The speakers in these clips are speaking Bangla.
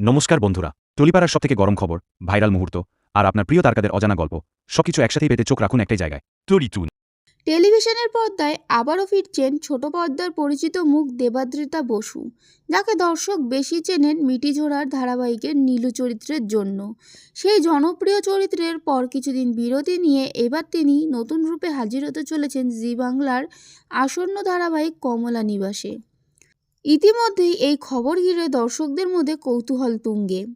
নমস্কার বন্ধুরা টলিপাড়ার সবথেকে গরম খবর, ভাইরাল মুহূর্ত, আর আপনার প্রিয় তারকাদের অজানা গল্প, সবকিছু একসাথেই পেতে চোখ রাখুন একটাই জায়গায় টলিটুন টেলিভিশনের পর্দায় আবারও ফিরছেন ছোট পর্দার পরিচিত মুখ দেবাদ্রিতা বসু, যাকে দর্শক বেশি চেনেন মিটিঝোড়ার ধারাবাহিকের নীলু চরিত্রের জন্য। সেই জনপ্রিয় চরিত্রের পর কিছুদিন বিরতি নিয়ে এবার তিনি নতুন রূপে হাজির হতে চলেছেন জি বাংলার আসন্ন ধারাবাহিক কমলা নিবাসে। ইতিমধ্যেই এই খবর ঘিরে দর্শকদের মধ্যে কৌতূহল তুঙ্গে।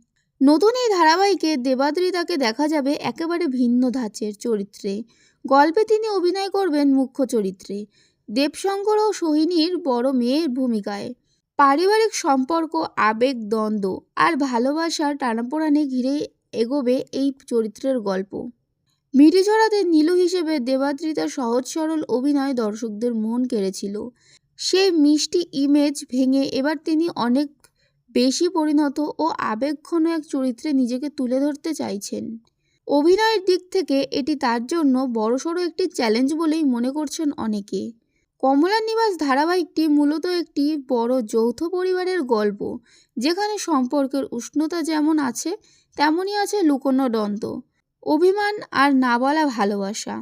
নতুন এই ধারাবাহিকে দেবাদ্রিতাকে দেখা যাবে একেবারে ভিন্ন ধাঁচের চরিত্রে। গল্পে তিনি অভিনয় করবেন মুখ্য চরিত্রে। দেবশঙ্কর ও সোহিনীর বড় মেয়ের ভূমিকায়। পারিবারিক সম্পর্ক, আবেগ, দ্বন্দ্ব আর ভালোবাসার টানাপোড়ানে ঘিরে এগোবে এই চরিত্রের গল্প। মিটিঝরাতে নীলু হিসেবে দেবাদ্রিতার সহজ সরল অভিনয় দর্শকদের মন কেড়েছিল। সেই মিষ্টি ইমেজ ভেঙে এবার তিনি অনেক বেশি পরিণত ও আবেগঘন এক চরিত্রে নিজেকে তুলে ধরতে চাইছেন। অভিনয়ের দিক থেকে এটি তার জন্য বড়সড় একটি চ্যালেঞ্জ বলেই মনে করছেন অনেকে। কমলা নিবাস ধারাবাহিকটি মূলত একটি বড় যৌথ পরিবারের গল্প, যেখানে সম্পর্কের উষ্ণতা যেমন আছে, তেমনই আছে লুকোনো দ্বন্দ্ব অভিমান আর না বলা ভালোবাসা।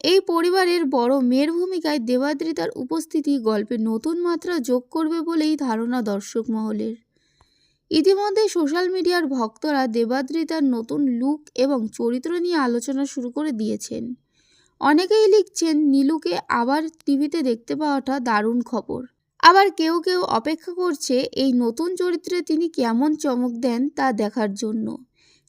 এই পরিবারের বড় মেয়ের ভূমিকায় দেবাদ্রিতার উপস্থিতি গল্পে নতুন মাত্রা যোগ করবে বলেই ধারণা দর্শক মহলের। ইতিমধ্যে সোশ্যাল মিডিয়ার ভক্তরা দেবাদ্রিতার নতুন লুক এবং চরিত্র নিয়ে আলোচনা শুরু করে দিয়েছেন। অনেকেই লিখছেন, নীলুকে আবার টিভিতে দেখতে পাওয়াটা দারুণ খবর। আবার কেউ কেউ অপেক্ষা করছে, এই নতুন চরিত্রে তিনি কেমন চমক দেন তা দেখার জন্য।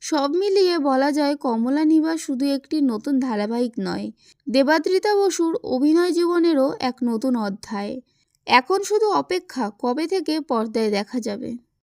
সব মিলিয়ে বলা যায় কমলা নিবাস শুধু একটি নতুন ধারাবাহিক নয়। দেবাদ্রিতা বসুর অভিনয় জীবনেরও এক নতুন অধ্যায়। এখন শুধু অপেক্ষা, কবে থেকে পর্দায় দেখা যাবে?